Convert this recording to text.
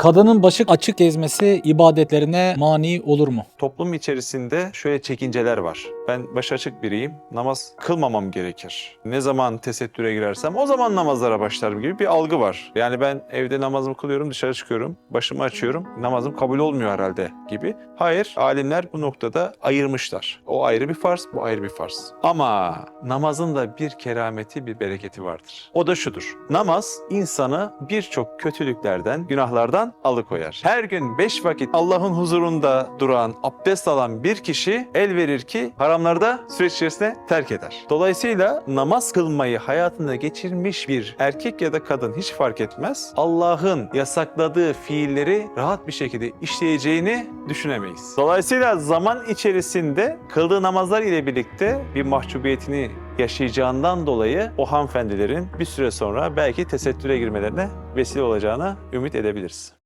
Kadının başı açık gezmesi ibadetlerine mani olur mu? Toplum içerisinde şöyle çekinceler var. Ben baş açık biriyim, namaz kılmamam gerekir. Ne zaman tesettüre girersem o zaman namazlara başlarım gibi bir algı var. Yani ben evde namazımı kılıyorum, dışarı çıkıyorum, başımı açıyorum, namazım kabul olmuyor herhalde gibi. Hayır, alimler bu noktada ayırmışlar. O ayrı bir farz, bu ayrı bir farz. Ama namazın da bir kerameti, bir bereketi vardır. O da şudur. Namaz insanı birçok kötülüklerden, günahlardan alıkoyar. Her gün beş vakit Allah'ın huzurunda duran, abdest alan bir kişi el verir ki haramlarda süreç içerisinde terk eder. Dolayısıyla namaz kılmayı hayatında geçirmiş bir erkek ya da kadın hiç fark etmez. Allah'ın yasakladığı fiilleri rahat bir şekilde işleyeceğini düşünemeyiz. Dolayısıyla zaman içerisinde kıldığı namazlar ile birlikte bir mahcubiyetini yaşayacağından dolayı o hanımefendilerin bir süre sonra belki tesettüre girmelerine vesile olacağına ümit edebiliriz.